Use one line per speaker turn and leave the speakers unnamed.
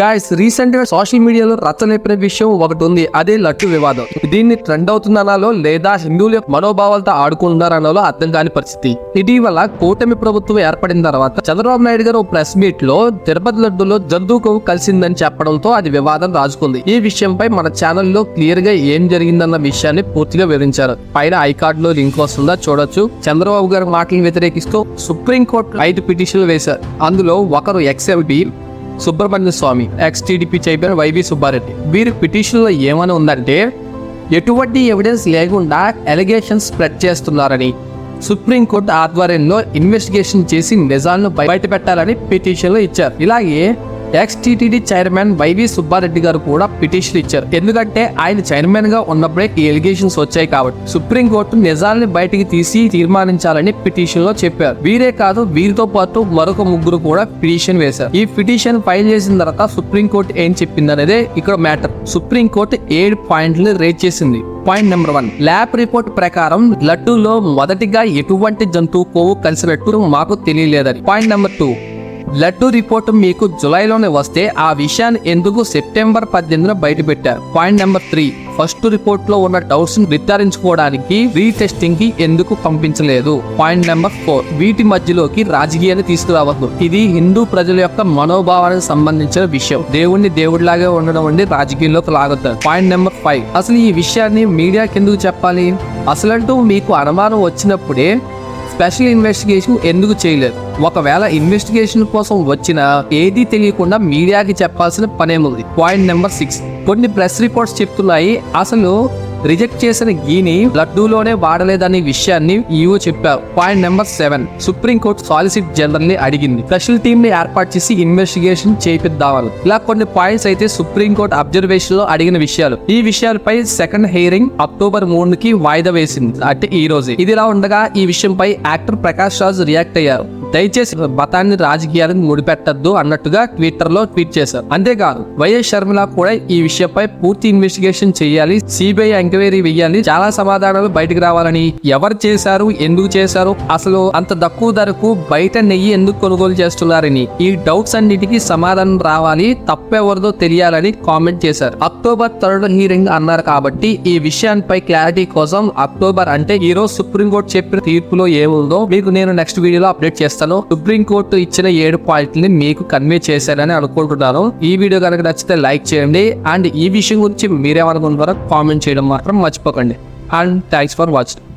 Guys రీసెంట్గా social మీడియాలో రచ్చలేపిన విషయం ఒకటి ఉంది అదే లట్టు వివాదం. దీన్ని ట్రెండ్ అవుతుందనాలో లేదా హిందువుల మనోభావాలతో ఆడుకుంటున్నారనాలో అర్థం కాని పరిస్థితి. ఇటీవల కూటమి ప్రభుత్వం ఏర్పడిన తర్వాత చంద్రబాబు నాయుడు గారు ప్రెస్ మీట్లో తిరుపతి లడ్డులో జంతు కలిసిందని చెప్పడంతో అది వివాదం రాజుకుంది. ఈ విషయంపై మన ఛానల్లో క్లియర్గా ఏం జరిగిందన్న విషయాన్ని పూర్తిగా వివరించారు. పైన ఐకార్డ్లో లింక్ వస్తుందా చూడొచ్చు. చంద్రబాబు గారి మాటలను వ్యతిరేకిస్తూ సుప్రీంకోర్టు ఐదు పిటిషన్లు వేశారు. అందులో ఒకరు ఎక్స్ఎల్బి Subrahmanya Swamy ex TDP chairman YV Subbareddy. వీరి పిటిషన్లో ఏమని ఉందంటే ఎటువంటి ఎవిడెన్స్ లేకుండా ఎలిగేషన్ స్ప్రెడ్ చేస్తున్నారని సుప్రీంకోర్టు ఆధ్వర్యంలో ఇన్వెస్టిగేషన్ చేసి నిజాలను బయటపెట్టాలని పిటిషన్లో ఇచ్చారు. ఇలాగే ఎక్స్టీటీడీ చైర్మన్ వైవి సుబ్బారెడ్డి గారు కూడా పిటిషన్ ఇచ్చారు. ఎందుకంటే ఆయన చైర్మన్గా ఉన్నప్పుడే ఈ ఎలిగేషన్స్ వచ్చాయి కాబట్టి. సుప్రీంకోర్టు నిజాల్ని బయటికి తీసి తీర్మానించాలని పిటిషన్లో చెప్పారు. వీరే కాదు వీరితో పాటు మరొక ముగ్గురు కూడా పిటిషన్ వేశారు. ఈ పిటిషన్ ఫైల్ చేసిన తర్వాత సుప్రీంకోర్టు ఏం చెప్పింది అనేది ఇక్కడ మ్యాటర్ సుప్రీంకోర్టు ఏడు పాయింట్లు రేట్ చేసింది. Point number one lab report ప్రకారం లడ్డూలో మొదటిగా ఎటువంటి జంతువు కొవ్వు కలిసినట్టు మాకు తెలియలేదని. Point number two laddu report మీకు జులైలోనే వస్తే ఆ విషయాన్ని ఎందుకు సెప్టెంబర్ పద్దెనిమిదిన బయటపెట్టారు? Point number three. ఫస్ట్ రిపోర్ట్లో ఉన్న డౌట్స్ నిర్ధారించుకోవడానికి రీటెస్టింగ్కి ఎందుకు పంపించలేదు? Point number four. వీటి మధ్యలోకి రాజకీయాన్ని తీసుకురావద్దు. ఇది హిందూ ప్రజల యొక్క మనోభావానికి సంబంధించిన విషయం. దేవుణ్ణి దేవుడిలాగే ఉండడం వంటి రాజకీయంలోకి లాగుతారు పాయింట్ నెంబర్ ఫైవ్. అసలు ఈ విషయాన్ని మీడియాకి ఎందుకు చెప్పాలి? అసలంటూ మీకు అనుమానం వచ్చినప్పుడే స్పెషల్ ఇన్వెస్టిగేషన్ ఎందుకు చేయలేదు? ఒకవేళ ఇన్వెస్టిగేషన్ కోసం వచ్చిన ఏది తెలియకుండా మీడియాకి చెప్పాల్సిన పనేముంది. Point number six. కొన్ని ప్రెస్ రిపోర్ట్స్ చెప్తున్నాయి. అసలు రిజెక్ట్ చేసిన గీని లడ్డూలోనే వాడలేదనే విషయాన్ని ఈవో చెప్పారు. Point number seven. Supreme court solicitor జనరల్ని అడిగింది. స్పెషల్ టీమ్ని ఏర్పాటు చేసి ఇన్వెస్టిగేషన్ చేపిద్దామని. ఇలా కొన్ని పాయింట్స్ అయితే సుప్రీంకోర్టు అబ్జర్వేషన్లో అడిగిన విషయాలు. ఈ విషయాలపై సెకండ్ హియరింగ్ అక్టోబర్ మూడుకి వాయిదా వేసింది. అంటే ఈ రోజే. ఇదిలా ఉండగా ఈ విషయంపై యాక్టర్ ప్రకాష్ రాజ్ రియాక్ట్ అయ్యారు. దయచేసి మతాన్ని రాజకీయాలను ముడిపెట్టద్దు అన్నట్టుగా ట్విట్టర్లో ట్వీట్ చేశారు. అంతేకాదు వైఎస్ షర్మిల కూడా ఈ విషయంపై పూర్తి ఇన్వెస్టిగేషన్ చేయాలి సిబిఐ ఎంక్వైరీ వేయాలి చాలా సమాధానాలు బయటకు రావాలని ఎవరు చేశారు ఎందుకు చేశారు అసలు అంత తక్కువ ధరకు బయట నెయ్యి ఎందుకు కొనుగోలు చేస్తున్నారని ఈ డౌట్స్ అన్నిటికీ సమాధానం రావాలి తప్పెవరిదో తెలియాలని కామెంట్ చేశారు. అక్టోబర్ థర్డ్ హీరింగ్ అన్నారు కాబట్టి ఈ విషయాన్పై క్లారిటీ కోసం అక్టోబర్ అంటే ఈ రోజు సుప్రీంకోర్టు చెప్పిన తీర్పులో ఏముందో మీకు నేను నెక్స్ట్ వీడియోలో అప్డేట్ చేస్తాను. సుప్రీంకోర్టు ఇచ్చిన ఏడు పాయింట్లని మీకు కన్వే చేశారని అనుకుంటున్నాను. ఈ వీడియో కనుక నచ్చితే లైక్ చేయండి. అండ్ ఈ విషయం గురించి మీరేమనుకుంటున్నారో కామెంట్ చేయడం మాత్రం మర్చిపోకండి. And thanks for watching.